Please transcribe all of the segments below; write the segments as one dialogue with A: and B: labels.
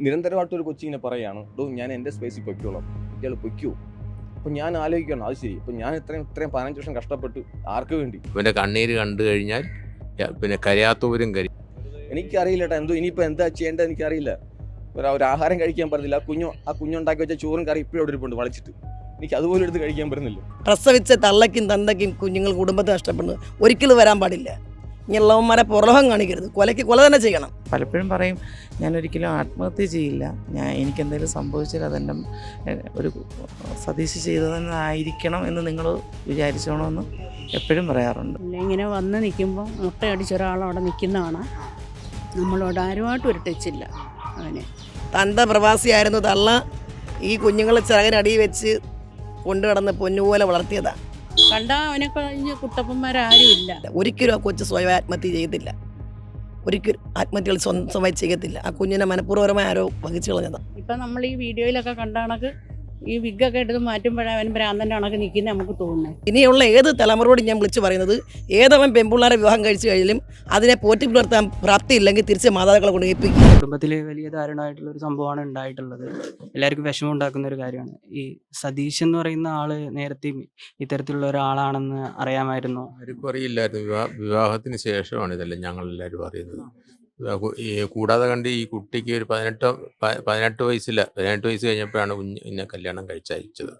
A: നിരന്തരമായിട്ട് ഒരു കൊച്ചിങ്ങനെ പറയുകയാണ് ഡോ ഞാൻ എന്റെ സ്പേസിൽ പൊയ്ക്കോളാം. ഇയാൾ പൊയ്ക്കോ. അപ്പം ഞാൻ ആലോചിക്കണം അത് ശരി. അപ്പം ഞാൻ ഇത്രയും ഇത്രയും പതിനഞ്ച് വർഷം കഷ്ടപ്പെട്ട് ആർക്ക് വേണ്ടി?
B: പിന്നെ കണ്ണീര് കണ്ടു കഴിഞ്ഞാൽ പിന്നെ കരയാത്തവരും കരി
A: എനിക്കറിയില്ല കേട്ടോ എന്തോ ഇനിയിപ്പോൾ എന്താ ചെയ്യേണ്ടത് എനിക്കറിയില്ല. ഒരു ഒരു ആഹാരം കഴിക്കാൻ പറ്റുന്നില്ല ആ കുഞ്ഞു ആ കുഞ്ഞുണ്ടാക്കി വെച്ച ചോറും കറി ഇപ്പോഴും അവിടെ ഇരിപ്പുണ്ട് വളച്ചിട്ട്. എനിക്ക് അതുപോലെ എടുത്ത് കഴിക്കാൻ പറ്റുന്നില്ല.
C: പ്രസവിച്ച തള്ളയ്ക്കും തന്തയ്ക്കും കുഞ്ഞുങ്ങൾ കുടുംബത്തെ നഷ്ടപ്പെടുന്നത് ഒരിക്കലും വരാൻ പാടില്ല. ഇങ്ങനെയുള്ളവന്മാരെ പുറലോകം കാണിക്കരുത്. കൊലയ്ക്ക് കൊല തന്നെ ചെയ്യണം.
D: പലപ്പോഴും പറയും ഞാൻ ഒരിക്കലും ആത്മഹത്യ ചെയ്യില്ല. ഞാൻ എനിക്കെന്തെങ്കിലും സംഭവിച്ചാൽ അതെന്റെ ഒരു സതീശ് ചെയ്തതെന്നായിരിക്കണം എന്ന് നിങ്ങൾ വിചാരിച്ചോണമെന്ന് എപ്പോഴും പറയാറുണ്ട്.
E: ഇങ്ങനെ വന്ന് നിൽക്കുമ്പോൾ മുട്ടയടിച്ച ഒരാൾ അവിടെ നിൽക്കുന്നതാണ്. നമ്മളോട് ആരുമായിട്ടും ഒരു ടച്ചില്ല അവനെ.
C: തന്ത പ്രവാസിയായിരുന്നു തള്ള ഈ കുഞ്ഞുങ്ങളെ ചിറകിനടി വെച്ച് കൊണ്ടുകിടന്ന് പൊന്നുപോലെ വളർത്തിയതാ.
E: കണ്ടാൽ അവനെ കഴിഞ്ഞ് കുട്ടപ്പന്മാരാരും ഇല്ല
C: ഒരിക്കലും ആ കൊച്ചു സ്വയം ആത്മഹത്യ ചെയ്യത്തില്ല. ഒരിക്കലും ആത്മഹത്യകൾ സ്വന്തമായി ചെയ്യത്തില്ല. ആ കുഞ്ഞിനെ മനഃപൂർവമായി ആരോ വഹിച്ചു കളഞ്ഞതാണ്
E: ഇപ്പം നമ്മൾ ഈ വീഡിയോയിലൊക്കെ കണ്ട കണക്ക് ഈ വിഗൊക്കെ എടുത്ത് മാറ്റുമ്പോഴേ അവൻ ഭ്രാന്തന്റെ കണക്ക് നിൽക്കുന്നത് നമുക്ക് തോന്നുന്നത്
C: ഇനിയുള്ള ഏത് തലമുറയോട് ഞാൻ വിളിച്ചു പറയുന്നത് ഏതവൻ പെൺപിള്ളേരെ വിവാഹം കഴിച്ചു കഴിഞ്ഞാലും അതിനെ പോറ്റി പുലർത്താൻ പ്രാപ്തിയില്ലെങ്കിൽ തിരിച്ച് മാതാക്കളെ കൊണ്ട് ഏൽപ്പിക്കും.
F: കുടുംബത്തിൽ വലിയ ദാരുണമായിട്ടുള്ള ഒരു സംഭവമാണ് ഉണ്ടായിട്ടുള്ളത്. എല്ലാവർക്കും വിഷമം ഉണ്ടാക്കുന്ന ഒരു കാര്യമാണ്. ഈ സതീഷ് എന്ന് പറയുന്ന ആൾ നേരത്തെ ഇത്തരത്തിലുള്ള ഒരാളാണെന്ന് അറിയാമായിരുന്നു?
B: ആർക്കും അറിയില്ലായിരുന്നു. വിവാഹ വിവാഹത്തിന് ശേഷമാണ് ഇതെല്ലാം ഞങ്ങളെല്ലാവരും അറിയുന്നത്. കൂടാതെ കണ്ട് ഈ കുട്ടിക്ക് ഒരു പതിനെട്ടോ പതിനെട്ട് വയസ്സില്ല. പതിനെട്ട് വയസ്സ് കഴിഞ്ഞപ്പോഴാണ് കുഞ്ഞിനെ കല്യാണം കഴിച്ചയച്ചത്.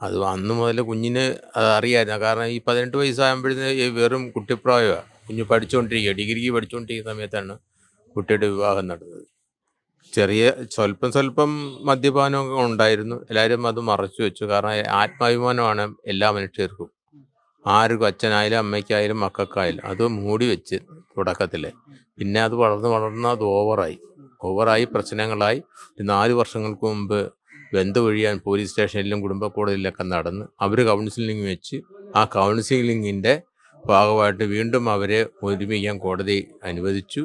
B: അത് അന്ന് മുതൽ കുഞ്ഞിന് അത് അറിയായിരുന്നു. കാരണം ഈ പതിനെട്ട് വയസ്സാകുമ്പോഴത്തേന് വെറും കുട്ടിപ്രായമാണ് കുഞ്ഞ് പഠിച്ചുകൊണ്ടിരിക്കുക ഡിഗ്രിക്ക് പഠിച്ചുകൊണ്ടിരിക്കുന്ന സമയത്താണ് കുട്ടിയുടെ വിവാഹം നടന്നത്. ചെറിയ സ്വല്പം സ്വല്പം മദ്യപാനമൊക്കെ ഉണ്ടായിരുന്നു. എല്ലാവരും അത് മറച്ചു വെച്ചു. കാരണം ആത്മാഭിമാനമാണ് എല്ലാ മനുഷ്യർക്കും. ആർക്കും അച്ഛനായാലും അമ്മയ്ക്കായാലും മക്കൾക്കായാലും അത് മൂടി വെച്ച് തുടക്കത്തിൽ പിന്നെ അത് വളർന്ന് വളർന്ന് അത് ഓവറായി. ഓവറായി പ്രശ്നങ്ങളായി. നാല് വർഷങ്ങൾക്ക് മുമ്പ് ബന്ധു വഴിയാൻ പോലീസ് സ്റ്റേഷനിലും കുടുംബ കോടതിയിലൊക്കെ നടന്ന് അവർ കൗൺസിലിംഗ് വെച്ച് ആ കൗൺസിലിങ്ങിന്റെ ഭാഗമായിട്ട് വീണ്ടും അവരെ ഒരുമിക്കാൻ കോടതി അനുവദിച്ചു.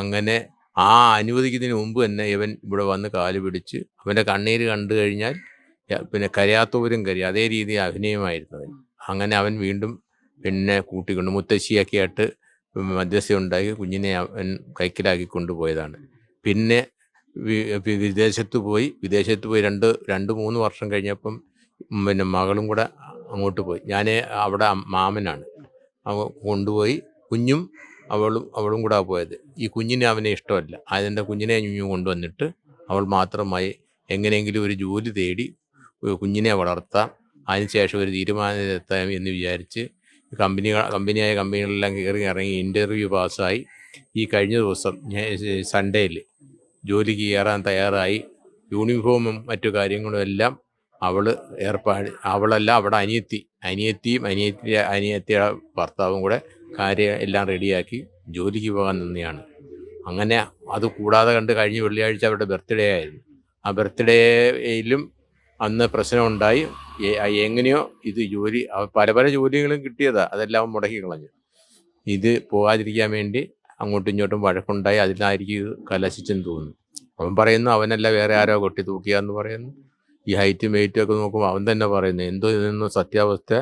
B: അങ്ങനെ ആ അനുവദിക്കുന്നതിന് മുമ്പ് തന്നെ ഇവൻ ഇവിടെ വന്ന് കാൽ പിടിച്ച് അവന്റെ കണ്ണീര് കണ്ടു കഴിഞ്ഞാൽ പിന്നെ കരയാത്തവരും കരയും. അതേ രീതി അഭിനയമായിരുന്നു അവൻ. അങ്ങനെ അവൻ വീണ്ടും പിന്നെ കൂട്ടിക്കൊണ്ട്. മുത്തശ്ശിയൊക്കെ ആയിട്ട് മധ്യസ്ഥ ഉണ്ടാക്കി കുഞ്ഞിനെ അവൻ കൈക്കലാക്കി കൊണ്ടുപോയതാണ്. പിന്നെ വിദേശത്ത് പോയി. വിദേശത്ത് പോയി രണ്ട് രണ്ട് മൂന്ന് വർഷം കഴിഞ്ഞപ്പം പിന്നെ മകളും കൂടെ അങ്ങോട്ട് പോയി. ഞാൻ അവിടെ മാമനാണ്. അവ കൊണ്ടുപോയി. കുഞ്ഞും അവളും അവളും കൂടെ പോയത്. ഈ കുഞ്ഞിനെ അവനെ ഇഷ്ടമല്ല. അതിന്റെ കുഞ്ഞിനെ കുഞ്ഞു കൊണ്ടുവന്നിട്ട് അവൾ മാത്രമായി എങ്ങനെയെങ്കിലും ഒരു ജോലി തേടി കുഞ്ഞിനെ വളർത്താം. അതിനുശേഷം ഒരു തീരുമാനത്തിലെത്താം എന്ന് വിചാരിച്ച് കമ്പനി കമ്പനിയായ കമ്പനികളെല്ലാം കയറി ഇറങ്ങി ഇന്റർവ്യൂ പാസ്സായി ഈ കഴിഞ്ഞ ദിവസം സൺഡേയിൽ ജോലിക്ക് കയറാൻ തയ്യാറായി. യൂണിഫോമും മറ്റു കാര്യങ്ങളും എല്ലാം അവൾ ഏർപ്പാട് അവളല്ല അവിടെ അനിയത്തി അനിയത്തിയും അനിയത്തി അനിയത്തിയുടെ ഭർത്താവും കൂടെ കാര്യം എല്ലാം റെഡിയാക്കി ജോലിക്ക് പോകാൻ നിന്നെയാണ്. അങ്ങനെ അത് കൂടാതെ കണ്ട് കഴിഞ്ഞ വെള്ളിയാഴ്ച അവരുടെ ബർത്ത്ഡേ ആയിരുന്നു. ആ ബർത്ത്ഡേയിലും അന്ന് പ്രശ്നമുണ്ടായി. എങ്ങനെയോ ഇത് ജോലി പല പല ജോലികളും കിട്ടിയതാണ് അതെല്ലാം മുടക്കി കളഞ്ഞു. ഇത് പോകാതിരിക്കാൻ വേണ്ടി അങ്ങോട്ടും ഇങ്ങോട്ടും വഴക്കുണ്ടായി. അതിലായിരിക്കും ഇത് കലശിച്ചെന്ന് തോന്നുന്നു. അവൻ പറയുന്നു അവനല്ല വേറെ ആരോ കൊട്ടി തൂക്കിയാന്ന് പറയുന്നു. ഈ ഹൈറ്റും വെയിറ്റും ഒക്കെ നോക്കുമ്പോൾ അവൻ തന്നെ പറയുന്നു എന്തോ ഇതൊന്നും സത്യാവസ്ഥ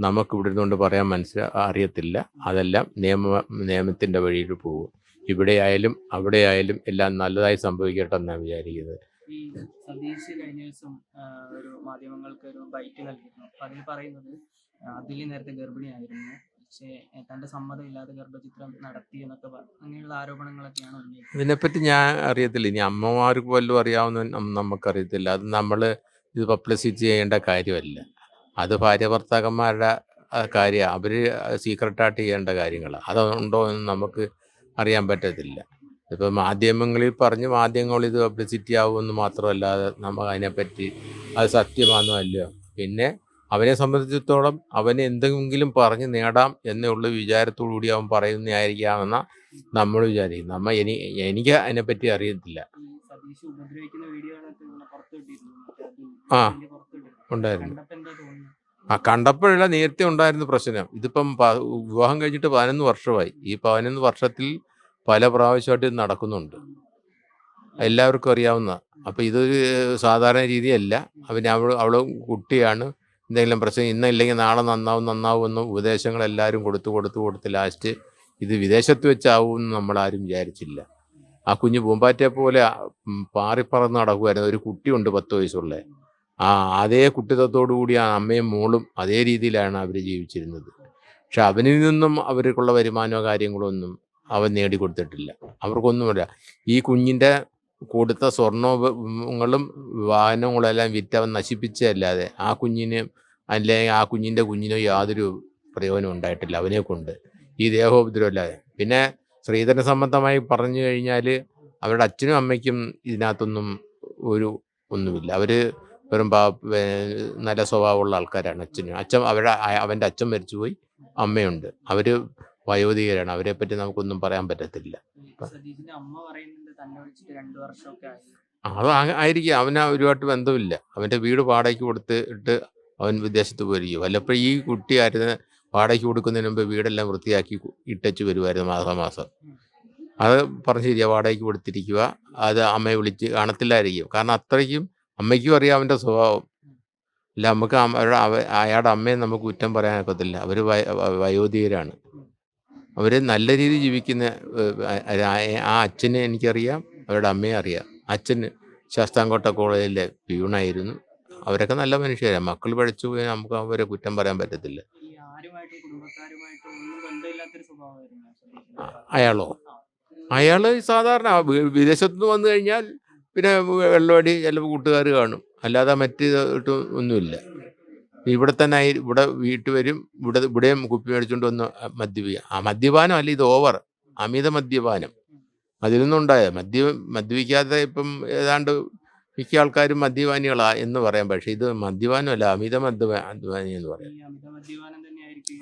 B: നമുക്ക് ഇവിടെ നിന്നുകൊണ്ട് പറയാൻ മനസ്സിലാ അറിയത്തില്ല. അതെല്ലാം നിയമ നിയമത്തിന്റെ വഴിയിൽ പോകും. ഇവിടെ ആയാലും അവിടെ ആയാലും എല്ലാം നല്ലതായി സംഭവിക്കട്ടെ എന്നാണ് വിചാരിക്കുന്നത്.
F: ഈ സതീഷ് കഴിഞ്ഞ ദിവസം ഒരു മാധ്യമങ്ങൾക്ക് ഒരു ബൈറ്റ് നൽകിയിരുന്നു. അപ്പൊ അതിൽ പറയുന്നത് അതിൽ നേരത്തെ ഗർഭിണിയായിരുന്നു. പക്ഷേ തന്റെ സമ്മതം ഇല്ലാതെ ഗർഭചിത്രം നടത്തി എന്നൊക്കെ അങ്ങനെയുള്ള ആരോപണങ്ങളൊക്കെയാണ് ഉന്നയിക്കുന്നത്.
B: ഇതിനെപ്പറ്റി ഞാൻ അറിയത്തില്ല. ഇനി അമ്മമാർക്ക് പോലും അറിയാവുന്ന നമുക്കറിയത്തില്ല. അത് നമ്മൾ ഇത് പബ്ലിസിറ്റി ചെയ്യേണ്ട കാര്യമല്ല. അത് ഭാര്യ ഭർത്താക്കന്മാരുടെ കാര്യം അവർ സീക്രട്ടായിട്ട് ചെയ്യേണ്ട കാര്യങ്ങളാണ് അതുണ്ടോ എന്ന് നമുക്ക് അറിയാൻ പറ്റത്തില്ല. ഇപ്പോൾ മാധ്യമങ്ങളിൽ പറഞ്ഞ് മാധ്യമങ്ങൾ ഇത് പബ്ലിസിറ്റി ആവുമെന്ന് മാത്രമല്ലാതെ നമുക്ക് അതിനെപ്പറ്റി അത് സത്യമാണെന്നോ അല്ലയോ? പിന്നെ അവനെ സംബന്ധിച്ചിടത്തോളം അവന് എന്തെങ്കിലും പറഞ്ഞ് നേടാം എന്നുള്ള വിചാരത്തോടു കൂടി അവൻ പറയുന്നതായിരിക്കാമെന്ന നമ്മൾ വിചാരിക്കും. നമ്മ എനി എനിക്ക് അതിനെപ്പറ്റി അറിയത്തില്ല. ആ. ഉണ്ടായിരുന്നു. ആ കണ്ടപ്പോഴല്ല നേരത്തെ ഉണ്ടായിരുന്ന പ്രശ്നം. ഇതിപ്പം വിവാഹം കഴിഞ്ഞിട്ട് പതിനൊന്ന് വർഷമായി. ഈ പതിനൊന്ന് വർഷത്തിൽ പല പ്രാവശ്യമായിട്ട് ഇത് നടക്കുന്നുണ്ട്. എല്ലാവർക്കും അറിയാവുന്ന അപ്പം ഇതൊരു സാധാരണ രീതിയല്ല. പിന്നെ അവൾ അവൾ കുട്ടിയാണ്. എന്തെങ്കിലും പ്രശ്നം ഇന്നില്ലെങ്കിൽ നാളെ നന്നാവും നന്നാവും എന്ന് ഉപദേശങ്ങൾ എല്ലാവരും കൊടുത്തു കൊടുത്തു കൊടുത്ത് ലാസ്റ്റ് ഇത് വിദേശത്ത് വെച്ചാവും എന്ന് നമ്മളാരും വിചാരിച്ചില്ല. ആ കുഞ്ഞ് പൂമ്പാറ്റയെ പോലെ പാറിപ്പറന്ന് നടക്കുമായിരുന്നു ഒരു കുട്ടിയുണ്ട് പത്ത് വയസ്സുള്ള. ആ അതേ കുട്ടിത്വത്തോടു കൂടി ആ അമ്മയും മോളും അതേ രീതിയിലാണ് അവർ ജീവിച്ചിരുന്നത്. പക്ഷെ അവനിൽ നിന്നും അവർക്കുള്ള വരുമാനമോ കാര്യങ്ങളോ ഒന്നും അവൻ നേടിക്കൊടുത്തിട്ടില്ല. അവർക്കൊന്നുമില്ല ഈ കുഞ്ഞിന്റെ കൊടുത്ത സ്വർണങ്ങളും വാഹനങ്ങളും എല്ലാം വിറ്റ് അവൻ നശിപ്പിച്ചതല്ലാതെ ആ കുഞ്ഞിന് അല്ലെങ്കിൽ ആ കുഞ്ഞിന്റെ കുഞ്ഞിനോ യാതൊരു പ്രയോജനം ഉണ്ടായിട്ടില്ല അവനെ കൊണ്ട്. ഈ ദേഹോപദ്രവമില്ലാതെ. പിന്നെ സ്ത്രീധന സംബന്ധമായി പറഞ്ഞു കഴിഞ്ഞാൽ അവരുടെ അച്ഛനും അമ്മയ്ക്കും ഇതിനകത്തൊന്നും ഒരു ഒന്നുമില്ല. അവർ വെറും പാ നല്ല സ്വഭാവമുള്ള ആൾക്കാരാണ് അച്ഛനും അച്ഛൻ അവരുടെ അവന്റെ അച്ഛൻ മരിച്ചുപോയി. അമ്മയുണ്ട്. അവർ വയോധികരാണ്. അവരെ പറ്റി നമുക്കൊന്നും പറയാൻ പറ്റത്തില്ല. അത് ആയിരിക്കും. അവന് അവരുമായിട്ട് ബന്ധമില്ല. അവന്റെ വീട് വാടകയ്ക്ക് കൊടുത്തിട്ട് അവൻ വിദേശത്ത് പോയിരിക്കും. വല്ലപ്പോഴും ഈ കുട്ടി കുട്ടിയായിരുന്നു വാടകയ്ക്ക് കൊടുക്കുന്നതിന് മുമ്പ് വീടെല്ലാം വൃത്തിയാക്കി ഇട്ടച്ചു വരുമായിരുന്നു മാസാമാസം. അത് പറഞ്ഞു ശരിയാ വാടകയ്ക്ക് കൊടുത്തിരിക്കുക. അത് അമ്മയെ വിളിച്ച് കാണത്തില്ലായിരിക്കും. കാരണം അത്രയ്ക്കും അമ്മയ്ക്കും അറിയാം അവന്റെ സ്വഭാവം. അല്ല നമുക്ക് അവരുടെ അവ- അയാളുടെ അമ്മയെ നമുക്ക് കുറ്റം പറയാനൊക്കത്തില്ല. അവർ വയോധികരാണ്. അവർ നല്ല രീതിയിൽ ജീവിക്കുന്ന ആ- അച്ഛനെ എനിക്കറിയാം അവരുടെ അമ്മയെ അറിയാം. അച്ഛൻ ശാസ്താംകോട്ട കോളേജിലെ പ്യൂണായിരുന്നു. അവരൊക്കെ നല്ല മനുഷ്യരാണ് മക്കൾ പഠിച്ചു പോയി നമുക്ക് അവരെ കുറ്റം പറയാൻ പറ്റത്തില്ല. അയാളോ? അയാൾ സാധാരണ വി- വിദേശത്ത് നിന്ന് വന്നു കഴിഞ്ഞാൽ പിന്നെ വെള്ളമടി ചിലപ്പോൾ കൂട്ടുകാർ കാണും. അല്ലാതെ മറ്റു ഒന്നുമില്ല. ഇവിടെ തന്നെ ഇവിടെ വീട്ടിൽ വരും ഇവിടെ ഇവിടെയും കുപ്പി മേടിച്ചുകൊണ്ട് വന്ന് മദ്യപിക്കുക ആ മദ്യപാനം അല്ല ഇത് ഓവർ അമിത മദ്യപാനം. അതിൽ നിന്നുണ്ടായ മദ്യ മദ്യപിക്കാതെ ഇപ്പം ഏതാണ്ട് മിക്ക ആൾക്കാരും മദ്യപാനികളാ എന്ന് പറയാം. പക്ഷേ ഇത് മദ്യപാനമല്ല അമിത മദ്യപാ മദ്യപാനി എന്ന് പറയാം.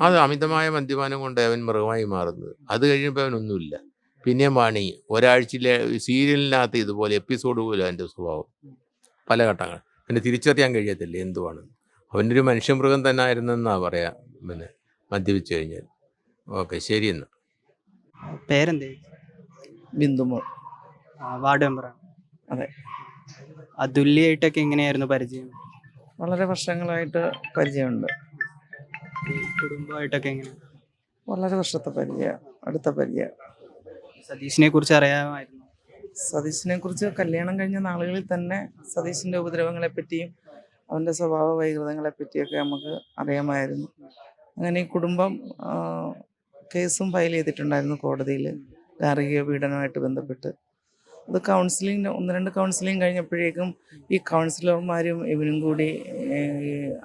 B: അത് അമിതമായ മദ്യപാനം കൊണ്ട് അവൻ മൃഗമായി മാറുന്നത്. അത് കഴിയുമ്പോൾ അവനൊന്നുമില്ല. പിന്നെ വാണി ഒരാഴ്ചയിലെ സീരിയലിനകത്ത് ഇതുപോലെ എപ്പിസോഡ് പോലും അതിന്റെ സ്വഭാവം. പല ഘട്ടങ്ങൾ. പിന്നെ തിരിച്ചറിയാൻ കഴിയത്തില്ല എന്തുവാണ് അവനൊരു മനുഷ്യമൃഗം തന്നെ ആയിരുന്നെന്നാ പറയാ പിന്നെ മദ്യപിച്ചു കഴിഞ്ഞാൽ. ഓക്കെ ശരി എന്നാൽ
F: പേരെന്തേ?
D: ബിന്ദുമോൾ.
F: വാർഡ് മെമ്പറാണ്
D: അതെ.
F: അതുല്യായിട്ടൊക്കെ എങ്ങനെയായിരുന്നു പരിചയം?
D: വളരെ വർഷങ്ങളായിട്ട് പരിചയമുണ്ട്.
F: ഈ കുടുംബമായിട്ടൊക്കെ എങ്ങനെ?
D: വളരെ വർഷത്തെ പരിചയം അടുത്ത പരിചയം.
F: സതീഷിനെ കുറിച്ച് അറിയാമായിരുന്നു.
D: സതീഷിനെ കുറിച്ച് കല്യാണം കഴിഞ്ഞ നാളുകളിൽ തന്നെ സതീഷിന്റെ ഉപദ്രവങ്ങളെ പറ്റിയും അവന്റെ സ്വഭാവ വൈകൃതങ്ങളെ പറ്റിയൊക്കെ നമുക്ക് അറിയാമായിരുന്നു. അങ്ങനെ ഈ കുടുംബം കേസും ഫയൽ ചെയ്തിട്ടുണ്ടായിരുന്നു കോടതിയിൽ ഗാർഹിക പീഡനമായിട്ട് ബന്ധപ്പെട്ട്. അത് കൗൺസിലിംഗ് ഒന്ന് രണ്ട് കൗൺസിലിംഗ് കഴിഞ്ഞപ്പോഴേക്കും ഈ കൗൺസിലർമാരും ഇവനും കൂടി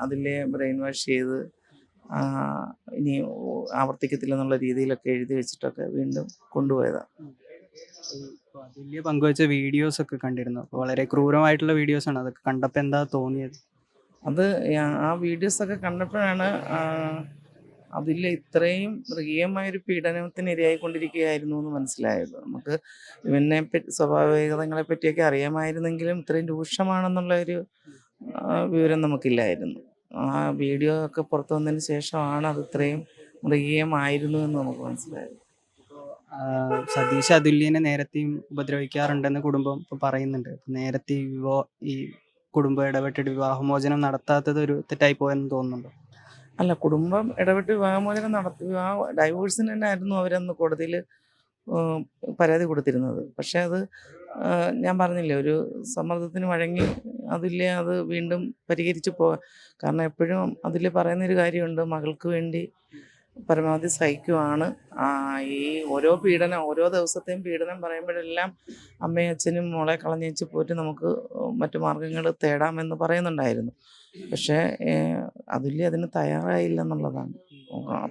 D: അതിലെ ബ്രെയിൻ വാഷ് ചെയ്ത് ഇനി ആവർത്തിക്കത്തില്ലെന്നുള്ള രീതിയിലൊക്കെ എഴുതി വെച്ചിട്ടൊക്കെ വീണ്ടും കൊണ്ടുപോയതാണ്
F: വലിയ പങ്കുവച്ച വീഡിയോസ് ഒക്കെ കണ്ടിരുന്നു വളരെ ക്രൂരമായിട്ടുള്ള വീഡിയോസ് ആണ് അതൊക്കെ കണ്ടപ്പോൾ എന്താ തോന്നിയത്?
D: അത് ആ- വീഡിയോസൊക്കെ കണ്ടപ്പോഴാണ് അതിൽ ഇത്രയും മൃഗീയമായൊരു പീഡനത്തിന് ഇരയായിക്കൊണ്ടിരിക്കുകയായിരുന്നു എന്ന് മനസ്സിലായത്. നമുക്ക് ഇവനെ പറ്റി പറ്റിയൊക്കെ അറിയാമായിരുന്നെങ്കിലും ഇത്രയും രൂക്ഷമാണെന്നുള്ള ഒരു വിവരം നമുക്കില്ലായിരുന്നു. ആ വീഡിയോ ഒക്കെ പുറത്തു വന്നതിന് ശേഷമാണ് അത് ഇത്രയും മൃഗീയമായിരുന്നു എന്ന് നമുക്ക് മനസ്സിലായത്.
F: സതീഷ് അതുല്യനെ നേരത്തെയും ഉപദ്രവിക്കാറുണ്ടെന്ന് കുടുംബം ഇപ്പൊ പറയുന്നുണ്ട്. നേരത്തെ ഈ കുടുംബം ഇടപെട്ടിട്ട് വിവാഹമോചനം നടത്താത്തത് ഒരു തെറ്റായി പോയെന്ന് തോന്നുന്നുണ്ടോ?
D: അല്ല കുടുംബം ഇടപെട്ട് വിവാഹമോചനം നടത്തി വിവാഹ ഡൈവോഴ്സിന് തന്നെ ആയിരുന്നു അവരന്ന് കോടതിയിൽ പരാതി കൊടുത്തിരുന്നത്. പക്ഷേ അത് ഞാൻ പറഞ്ഞില്ലേ ഒരു സമ്മർദ്ദത്തിന് വഴങ്ങി അതില്ലേ അത് വീണ്ടും പരിഹരിച്ച് പോകാൻ കാരണം എപ്പോഴും അതിൽ പറയുന്നൊരു കാര്യമുണ്ട് മകൾക്ക് വേണ്ടി പരമാവധി സഹിക്കുവാണ്. ഈ ഓരോ പീഡനം ഓരോ ദിവസത്തെയും പീഡനം പറയുമ്പോഴെല്ലാം അമ്മയും അച്ഛനും മോളെ കളഞ്ഞേച്ച് പോയിട്ട് നമുക്ക് മറ്റു മാർഗങ്ങൾ തേടാമെന്ന് പറയുന്നുണ്ടായിരുന്നു. പക്ഷേ അതിൽ അതിന് തയ്യാറായില്ല എന്നുള്ളതാണ്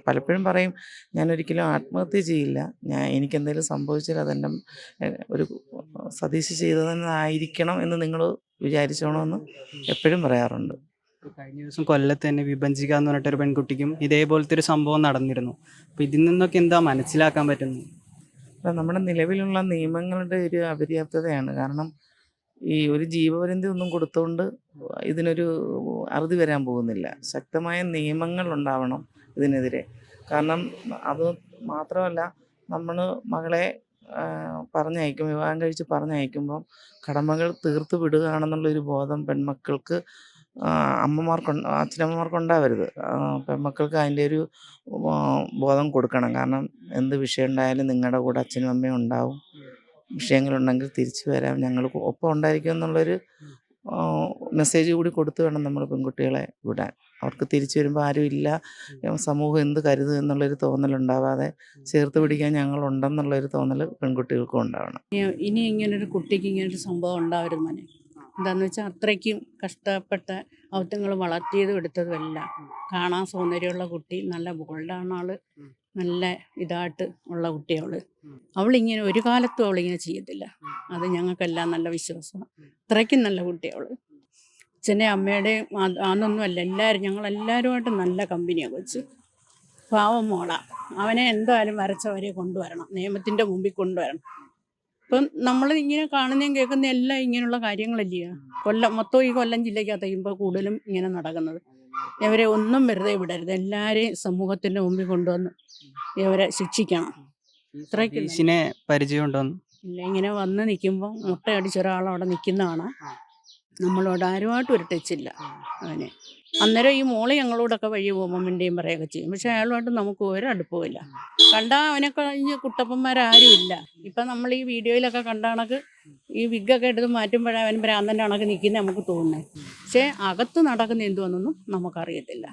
D: പലപ്പോഴും പറയും ഞാൻ ഒരിക്കലും ആത്മഹത്യ ചെയ്യില്ല. ഞാൻ എനിക്കെന്തെങ്കിലും സംഭവിച്ചാൽ അതെന്റെ ഒരു സതീശ് ചെയ്തതെന്നായിരിക്കണം എന്ന് നിങ്ങൾ വിചാരിച്ചോണമെന്ന് എപ്പോഴും പറയാറുണ്ട്.
F: കഴിഞ്ഞ ദിവസം കൊല്ലത്ത് തന്നെ വിഭജിക എന്ന് പറഞ്ഞിട്ടൊരു പെൺകുട്ടിക്കും ഇതേപോലത്തെ ഒരു സംഭവം നടന്നിരുന്നു. അപ്പൊ ഇതിൽ നിന്നൊക്കെ എന്താ മനസ്സിലാക്കാൻ പറ്റുന്നത്?
D: അപ്പം നമ്മുടെ നിലവിലുള്ള നിയമങ്ങളുടെ ഒരു അപര്യാപ്തതയാണ്. കാരണം ഈ ഒരു ജീവപര്യന്തി ഒന്നും കൊടുത്തുകൊണ്ട് ഇതിനൊരു അറുതി വരാൻ പോകുന്നില്ല. ശക്തമായ നിയമങ്ങൾ ഉണ്ടാവണം ഇതിനെതിരെ. കാരണം അത് മാത്രമല്ല നമ്മൾ മകളെ പറഞ്ഞയക്കും വിവാഹം കഴിച്ച് പറഞ്ഞയക്കുമ്പം കടമകൾ തീർത്ത് വിടുകയാണെന്നുള്ളൊരു ബോധം പെൺമക്കൾക്ക് അമ്മമാർക്ക് അച്ഛനമ്മമാർക്ക് ഉണ്ടാവരുത് അതിന്റെ ഒരു ബോധം കൊടുക്കണം. കാരണം എന്ത് വിഷയം ഉണ്ടായാലും നിങ്ങളുടെ കൂടെ അച്ഛനും അമ്മയും ഉണ്ടാവും. വിഷയങ്ങളുണ്ടെങ്കിൽ തിരിച്ചു വരാം. ഞങ്ങൾ ഒപ്പം ഉണ്ടായിരിക്കും എന്നുള്ളൊരു മെസ്സേജ് കൂടി കൊടുത്തു വേണം നമ്മൾ പെൺകുട്ടികളെ വിടാൻ. അവർക്ക് തിരിച്ചു വരുമ്പോൾ ആരുമില്ല സമൂഹം എന്ത് കരുതും എന്നുള്ളൊരു തോന്നലുണ്ടാവാതെ ചേർത്ത് പിടിക്കാൻ ഞങ്ങളുണ്ടെന്നുള്ളൊരു തോന്നൽ പെൺകുട്ടികൾക്കും ഉണ്ടാവണം.
E: ഇനി- ഇനി ഇങ്ങനൊരു കുട്ടിക്ക് ഇങ്ങനൊരു സംഭവം ഉണ്ടാവരുത് മോനെ. എന്താന്ന് വെച്ചാൽ അത്രയ്ക്കും കഷ്ടപ്പെട്ട അവറ്റങ്ങൾ വളർത്തിയതും എടുത്തതും എല്ലാം കാണാൻ സൗന്ദര്യമുള്ള കുട്ടി നല്ല ബോൾഡാണ് ആൾ നല്ല ഇതായിട്ട് ഉള്ള കുട്ടിയവൾ അവളിങ്ങനെ ഒരു കാലത്തും അവളിങ്ങനെ ചെയ്യത്തില്ല. അത് ഞങ്ങൾക്കെല്ലാം നല്ല വിശ്വാസമാണ് അത്രയ്ക്കും നല്ല കുട്ടിയവൾ അച്ഛന്റെ അമ്മയുടെയും അതൊന്നുമല്ല എല്ലാവരും ഞങ്ങളെല്ലാവരുമായിട്ട് നല്ല കമ്പനിയാണ് വെച്ച് പാവം മോളാ. അവനെ എന്തായാലും വരച്ചവരെ കൊണ്ടുവരണം. നിയമത്തിന്റെ മുമ്പിൽ കൊണ്ടുവരണം. ഇപ്പം നമ്മൾ ഇങ്ങനെ കാണുന്നതും കേൾക്കുന്ന എല്ലാം ഇങ്ങനെയുള്ള കാര്യങ്ങളല്ലേ? കൊല്ലം മൊത്തം ഈ കൊല്ലം ജില്ലയ്ക്കകത്ത് ഇപ്പോൾ കൂടുതലും ഇങ്ങനെ നടക്കുന്നത്. ഇവരെ ഒന്നും വെറുതെ വിടരുത്. എല്ലാവരെയും സമൂഹത്തിന്റെ മുമ്പിൽ കൊണ്ടുവന്ന് ഇവരെ ശിക്ഷിക്കണം. ഇത്രയ്ക്ക്
F: പരിചയം ഉണ്ടോ
E: ഇല്ല ഇങ്ങനെ വന്ന് നിൽക്കുമ്പോൾ മുട്ട അവിടെ നിൽക്കുന്നതാണ് നമ്മളോട് ആരുമായിട്ടും ഒരു ടച്ചില്ല അവനെ അന്നേരം ഈ മോൾ ഞങ്ങളോടൊക്കെ വഴി പോകുമ്പോൾ മിണ്ടിയും പറയുകയൊക്കെ ചെയ്യും. പക്ഷെ അയാളുമായിട്ട് നമുക്ക് ഒരു അടുപ്പമില്ല കണ്ടാൽ അവനെ കഴിഞ്ഞ് കുട്ടപ്പന്മാരാരും ഇല്ല. ഇപ്പം നമ്മൾ ഈ വീഡിയോയിലൊക്കെ കണ്ട കണക്ക് ഈ വിഗൊക്കെ എടുത്ത് മാറ്റുമ്പോഴേ അവൻ ഭ്രാന്തന്റെ കണക്ക് നിൽക്കുന്നത് നമുക്ക് തോന്നുന്നത് പക്ഷേ അകത്ത് നടക്കുന്ന എന്തുവെന്നൊന്നും നമുക്കറിയത്തില്ല.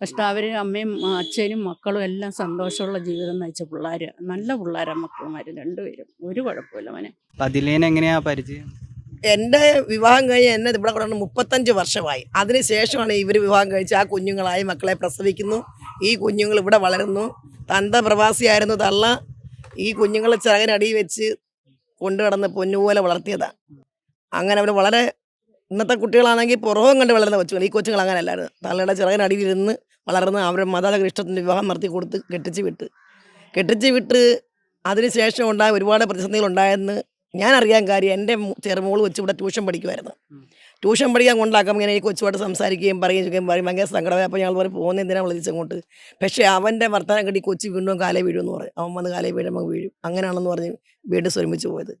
E: പക്ഷെ അവർ അമ്മയും അച്ഛനും മക്കളും എല്ലാം സന്തോഷമുള്ള ജീവിതം നയിച്ച പിള്ളേർ നല്ല പിള്ളേരാണ് മക്കളുമാർ രണ്ടുപേരും. ഒരു കുഴപ്പമില്ല അവനെ
F: അതിലേനെങ്ങനെയാണ് പരിചയം?
C: എന്റെ വിവാഹം കഴിഞ്ഞ് എന്നെ ഇവിടെ കൊണ്ടുവന്ന് മുപ്പത്തഞ്ച് വർഷമായി. അതിനുശേഷമാണ് ഇവർ വിവാഹം കഴിച്ച് ആ കുഞ്ഞുങ്ങളായി മക്കളെ പ്രസവിക്കുന്നു. ഈ കുഞ്ഞുങ്ങൾ ഇവിടെ വളരുന്നു. തന്ത പ്രവാസിയായിരുന്നു തള്ള. ഈ കുഞ്ഞുങ്ങളെ ചകനടി വെച്ച് കൊണ്ടു കിടന്ന് പൊന്നുപോലെ വളർത്തിയതാണ് അങ്ങനെ അവർ വളരെ ഇന്നത്തെ കുട്ടികളാണെങ്കിൽ പുറവും കണ്ട് വളരുന്ന കൊച്ചുകൾ ഈ കൊച്ചുങ്ങൾ അങ്ങനെ അല്ലായിരുന്നു. തള്ളയുടെ ചിറകനടിയിലിരുന്ന് വളർന്ന് അവരുടെ മതാതക ഇഷ്ടത്തിന്റെ വിവാഹം നടത്തി കൊടുത്ത് കെട്ടിച്ച് വിട്ട്. കെട്ടിച്ച് വിട്ട് അതിനുശേഷം ഉണ്ടായ ഒരുപാട് പ്രതിസന്ധികൾ ഉണ്ടായെന്ന് ഞാൻ അറിയാൻ കാര്യം എന്റെ ചെറുമോൾ ഇവിടെ ട്യൂഷൻ പഠിക്കുമായിരുന്നു ട്യൂഷൻ പഠിക്കാൻ കൊണ്ടാക്കും ഇങ്ങനെ ഈ കൊച്ചുമായിട്ട് സംസാരിക്കുകയും പറയുകയും പറയും ഭയങ്കര സങ്കടമായി. അപ്പോൾ ഞങ്ങൾ പറയും പോകുന്ന എന്തിനാ വിളിച്ചങ്ങോട്ട് പക്ഷേ അവന്റെ വർത്തമാനം കണ്ടി കൊച്ചു വീണ്ടും കാലേ വീഴുമെന്ന് പറയും. അവൻ വന്ന് കാലേ വീഴുമ്പോൾ വീഴും. അങ്ങനെയാണെന്ന് പറഞ്ഞ് വീട് സ്വരമിച്ച് പോയത്.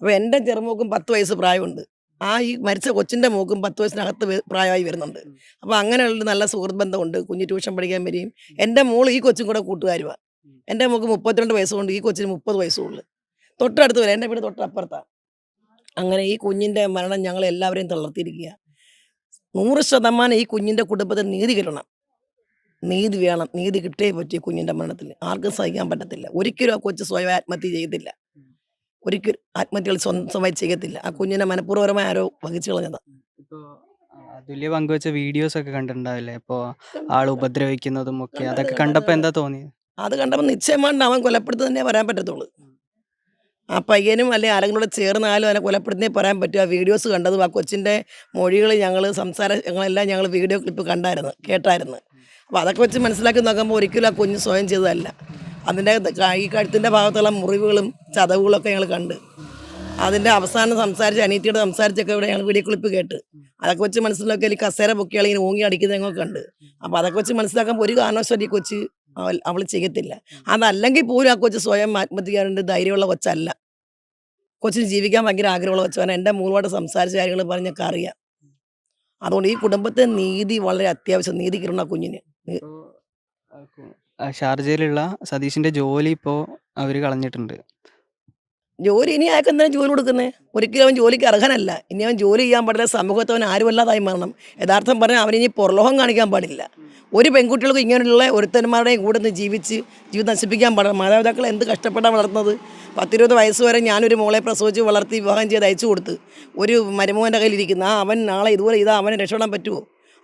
C: അപ്പോൾ എന്റെ ചെറുമോക്കും പത്ത് വയസ്സ് പ്രായമുണ്ട്. ആ ഈ മരിച്ച കൊച്ചിന്റെ മോക്കും പത്ത് വയസ്സിനകത്ത് പ്രായമായി വരുന്നുണ്ട്. അപ്പോൾ അങ്ങനെയുള്ള നല്ല സുഹൃത്ത് ബന്ധമുണ്ട്. കുഞ്ഞ് ട്യൂഷൻ പഠിക്കാൻ വരികയും എന്റെ മോൾ ഈ കൊച്ചും കൂടെ കൂട്ടുകാരുമാണ് എന്റെ മോക്ക് മുപ്പത്തിരണ്ട് വയസ്സുകൊണ്ട് ഈ കൊച്ചിന് മുപ്പത് വയസ്സുള്ളൂ. തൊട്ടടുത്ത് വരെ എന്റെ വീട് തൊട്ടപ്പുറത്താണ് അങ്ങനെ ഈ കുഞ്ഞിന്റെ മരണം ഞങ്ങൾ എല്ലാവരെയും തളർത്തിയിരിക്കുക നൂറ് ശതമാനം ഈ കുഞ്ഞിന്റെ കുടുംബത്തിൽ നീതി കിട്ടണം. നീതി വേണം. നീതി കിട്ടേ പറ്റിയ കുഞ്ഞിന്റെ മരണത്തിൽ ആർക്കും സഹിക്കാൻ പറ്റത്തില്ല. ഒരിക്കലും ആ കൊച്ചു സ്വയം ആത്മഹത്യ ചെയ്യത്തില്ല. ഒരിക്കലും ആത്മഹത്യകൾ സ്വന്തമായി ചെയ്യത്തില്ല. ആ കുഞ്ഞിനെ മനഃപൂർവമായി ആരോ വഹിച്ചു കളഞ്ഞതാണ്
F: തുല്യ പങ്കുവെച്ച വീഡിയോസ് ഒക്കെ കണ്ടിട്ടുണ്ടാവില്ലേ? ഇപ്പോ ആൾ ഉപദ്രവിക്കുന്നതും ഒക്കെ. അതൊക്കെ കണ്ടപ്പോ എന്താ തോന്നിയത്
C: അത് കണ്ടപ്പോൾ നിശ്ചയമാണ് അവൻ കൊലപ്പെടുത്തു തന്നെ വരാൻ പറ്റത്തുള്ളൂ ആ പയ്യനും അല്ലെങ്കിൽ ആരെങ്കിലും കൂടെ ചേർന്നാലും അതിനെ കൊലപ്പെടുത്തിയേ പറയാൻ പറ്റും. ആ വീഡിയോസ് കണ്ടതും ആ കൊച്ചിന്റെ മൊഴികൾ ഞങ്ങൾ സംസാര ഞങ്ങളെല്ലാം ഞങ്ങൾ വീഡിയോ ക്ലിപ്പ് കണ്ടായിരുന്നു കേട്ടായിരുന്നു. അപ്പോൾ അതൊക്കെ വെച്ച് മനസ്സിലാക്കി നോക്കുമ്പോൾ ഒരിക്കലും ആ കുഞ്ഞ് സ്വയം ചെയ്തതല്ല. അതിന്റെ ഈ കഴുത്തിന്റെ ഭാഗത്തുള്ള മുറിവുകളും ചതവുകളൊക്കെ ഞങ്ങൾ കണ്ട്. അതിന്റെ അവസാനം സംസാരിച്ച് അനീറ്റിയോട് സംസാരിച്ചൊക്കെ ഇവിടെ ഞങ്ങൾ വീഡിയോ ക്ലിപ്പ് കേട്ട്. അതൊക്കെ വെച്ച് മനസ്സിലാക്കി ഈ കസേര പൊക്കിയാൽ ഇങ്ങനെ ഊങ്ങി അടിക്കുന്നത് കണ്ട്. അപ്പോൾ അതൊക്കെ വെച്ച് മനസ്സിലാക്കുമ്പോൾ ഒരു കാരണവശാലും ഈ കൊച്ച് അവൾ അവൾ ചെയ്യത്തില്ല. അതല്ലെങ്കിൽ പോലും ആ കൊച്ച് സ്വയം ആത്മഹത്യ ധൈര്യമുള്ള കൊച്ചല്ല. കൊച്ചിന് ജീവിക്കാൻ ഭയങ്കര ആഗ്രഹമുള്ള കൊച്ചാണ് എന്റെ മൂളുമായിട്ട് സംസാരിച്ച കാര്യങ്ങൾ പറഞ്ഞൊക്കെ അറിയാം. അതുകൊണ്ട് ഈ കുടുംബത്തെ നീതി വളരെ അത്യാവശ്യം നീതി കിട്ടണം കുഞ്ഞിന്.
F: ഷാർജയിലുള്ള സതീഷിന്റെ ജോലി ഇപ്പോ അവർ കളഞ്ഞിട്ടുണ്ട്.
C: ജോലി ഇനി അയാൾക്ക് എന്തിനാണ് ജോലി കൊടുക്കുന്നത് ഒരിക്കലും അവൻ ജോലിക്ക് അർഹനല്ല. ഇനി അവൻ ജോലി ചെയ്യാൻ പാടില്ല സമൂഹത്തവൻ ആരുമല്ലാതായി മാറണം. യഥാർത്ഥം പറഞ്ഞാൽ അവനിനി പുറലോഹം കാണിക്കാൻ പാടില്ല. ഒരു പെൺകുട്ടികൾക്ക് ഇങ്ങനെയുള്ള ഒരുത്തന്മാരുടെയും കൂടെ നിന്ന് ജീവിച്ച് ജീവിതം നശിപ്പിക്കാൻ പാടില്ല. മാതാപിതാക്കൾ എന്ത് കഷ്ടപ്പെട്ടാണ് വളർത്തുന്നത്? പത്തിരുപത് വയസ്സ് വരെ ഞാനൊരു മോളെ പ്രസവിച്ച് വളർത്തി വിവാഹം ചെയ്ത് അയച്ചു കൊടുത്ത് ഒരു മരുമോന്റെ കയ്യിലിരിക്കുന്ന ആ അവൻ നാളെ ഇതുപോലെ ഇതാ അവനെ രക്ഷപ്പെടാൻ പറ്റുമോ?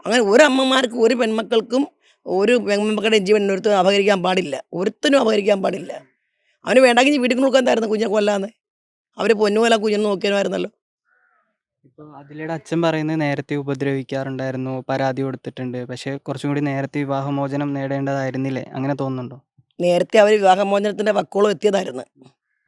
C: അങ്ങനെ ഒരു അമ്മമാർക്കും ഒരു പെൺമക്കൾക്കും ഒരു പെൺമക്കളുടെ ജീവൻ ഒരുത്തും അപഹരിക്കാൻ പാടില്ല. ഒരുത്തനും അപഹരിക്കാൻ പാടില്ല. അവന് വേണ്ടെങ്കിൽ ഇനി വീട്ടിൽ നോക്കാന്തായിരുന്നു കുഞ്ഞെ കൊല്ലാന്ന്. അവർ പൊന്നുപോലെ ആ കുഞ്ഞിനെ നോക്കിയായിരുന്നല്ലോ
F: ഇപ്പോൾ അതിലയുടെ അച്ഛൻ പറയുന്നത് നേരത്തെ ഉപദ്രവിക്കാറുണ്ടായിരുന്നു പരാതി കൊടുത്തിട്ടുണ്ട്. പക്ഷെ കുറച്ചും കൂടി നേരത്തെ വിവാഹമോചനം നേടേണ്ടതായിരുന്നില്ലേ? അങ്ങനെ തോന്നുന്നുണ്ടോ?
C: നേരത്തെ അവർ വിവാഹമോചനത്തിന്റെ വക്കോളം എത്തിയതായിരുന്നു.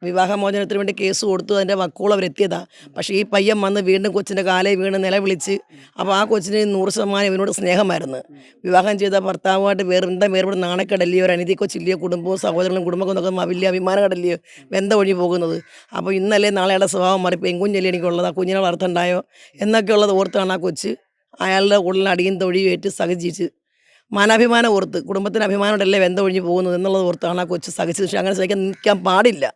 C: വിവാഹമോചനത്തിന് വേണ്ടി കേസ് കൊടുത്തു അതിന്റെ വക്കോളം അവർ എത്തിയതാ. പക്ഷേ ഈ പയ്യൻ വന്ന് വീണ്ടും കൊച്ചിന്റെ കാലേ വീണ് നിലവിളിച്ച് അപ്പോൾ ആ കൊച്ചിന് നൂറ് ശതമാനം ഇവനോട് സ്നേഹമായിരുന്നു. വിവാഹം ചെയ്ത ഭർത്താവുമായിട്ട് വേറെ വേർപെടുന്ന നാണക്കേടല്ലയോ ഒരു അനിതി കൊച്ചില്ലയോ കുടുംബവും സഹോദരങ്ങളും കുടുംബവും നോക്കുമ്പോൾ വലിയ അഭിമാനകടല്ലയോ ബന്ധം ഒഴി പോകുന്നത്. അപ്പോൾ ഇന്നല്ലേ നാളെയുടെ സ്വഭാവം മാറി. പെൺകുഞ്ഞല്ലേ എനിക്കുള്ളത്? ആ കുഞ്ഞിനെ വളർത്തുണ്ടായോ? എന്നൊക്കെ ഉള്ളത് ഓർത്താണ് ആ കൊച്ച് അയാളുടെ ഉള്ളിൽ അടിയും തൊഴിയും സഹജിച്ച് മാനാഭിമാനം ഓർത്ത് കുടുംബത്തിന് അഭിമാനമല്ലേ വെന്ത ഒഴിഞ്ഞു പോകുന്നത് എന്നുള്ളത് ഓർത്താണ് ആ കൊച്ച് സഹിച്ചത് പക്ഷേ അങ്ങനെ സഹിക്കാൻ നിൽക്കാൻ പാടില്ല.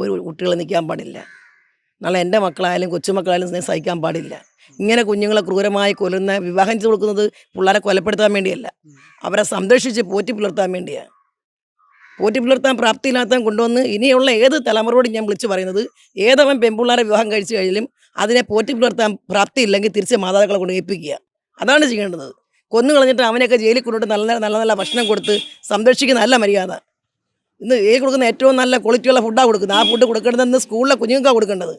C: ഒരു കുട്ടികൾ നിൽക്കാൻ പാടില്ല. നാളെ എന്റെ മക്കളായാലും കൊച്ചുമക്കളായാലും സ്നേഹം സഹിക്കാൻ പാടില്ല. ഇങ്ങനെ കുഞ്ഞുങ്ങളെ ക്രൂരമായി കൊല്ലുന്ന വിവാഹം ചെയ്ത് കൊടുക്കുന്നത് പിള്ളേരെ കൊലപ്പെടുത്താൻ വേണ്ടിയല്ല. അവരെ സംരക്ഷിച്ച് പോറ്റി പുലർത്താൻ വേണ്ടിയാണ് പോറ്റി പുലർത്താൻ പ്രാപ്തിയില്ലാത്തവൻ കൊണ്ടുവന്ന് ഇനിയുള്ള ഏത് തലമുറയോട് ഞാൻ വിളിച്ചു പറയുന്നത് ഏതവൻ പെൺപിള്ളേരെ വിവാഹം കഴിച്ചു കഴിഞ്ഞാലും അതിനെ പോറ്റി പുലർത്താൻ പ്രാപ്തി ഇല്ലെങ്കിൽ തിരിച്ച് മാതാപിതാക്കളെ കൊണ്ട് ഏൽപ്പിക്കുക. അതാണ് ചെയ്യേണ്ടത്. കൊന്നു കളഞ്ഞിട്ട് അവനെയൊക്കെ ജയിലിൽ കൊണ്ടുപോയിട്ട് നല്ല നല്ല നല്ല ഭക്ഷണം കൊടുത്ത് സംരക്ഷിക്കുന്ന നല്ല മര്യാദ. ഇന്ന് ഈ കൊടുക്കുന്ന ഏറ്റവും നല്ല ക്വാളിറ്റിയുള്ള ഫുഡാണ് കൊടുക്കുന്നത്. ആ ഫുഡ് കൊടുക്കേണ്ടത് ഇന്ന് സ്കൂളിലെ കുഞ്ഞുങ്ങൾക്കാണ് കൊടുക്കേണ്ടത്.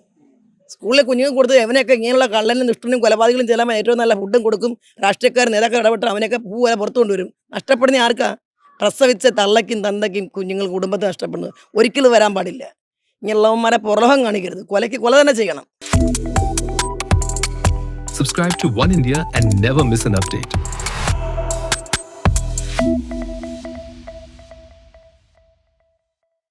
C: സ്കൂളിലെ കുഞ്ഞുങ്ങൾക്ക് കൊടുത്ത് അവനെയൊക്കെ ഇങ്ങനെയുള്ള കള്ളനും നിഷ്ഠനും കൊലപാതകളും ചെല്ലാൻ ഏറ്റവും നല്ല ഫുഡും കൊടുക്കും. രാഷ്ട്രീയക്കാർ നേതാക്കൾ ഇടപെട്ട് അവനെയൊക്കെ പൂ വരെ പുറത്തു കൊണ്ടുവരും. നഷ്ടപ്പെടുന്ന ആർക്കാ? പ്രസവിച്ച തള്ളയ്ക്കും തന്തയ്ക്കും കുഞ്ഞുങ്ങൾ കുടുംബത്തെ നഷ്ടപ്പെടുന്നത്. ഒരിക്കലും വരാൻ പാടില്ല. ഇങ്ങനെയുള്ളവന്മാരെ പുറലോഹം കാണിക്കരുത്. കൊലയ്ക്ക് കൊല തന്നെ ചെയ്യണം.
G: Subscribe to One India and never miss an update.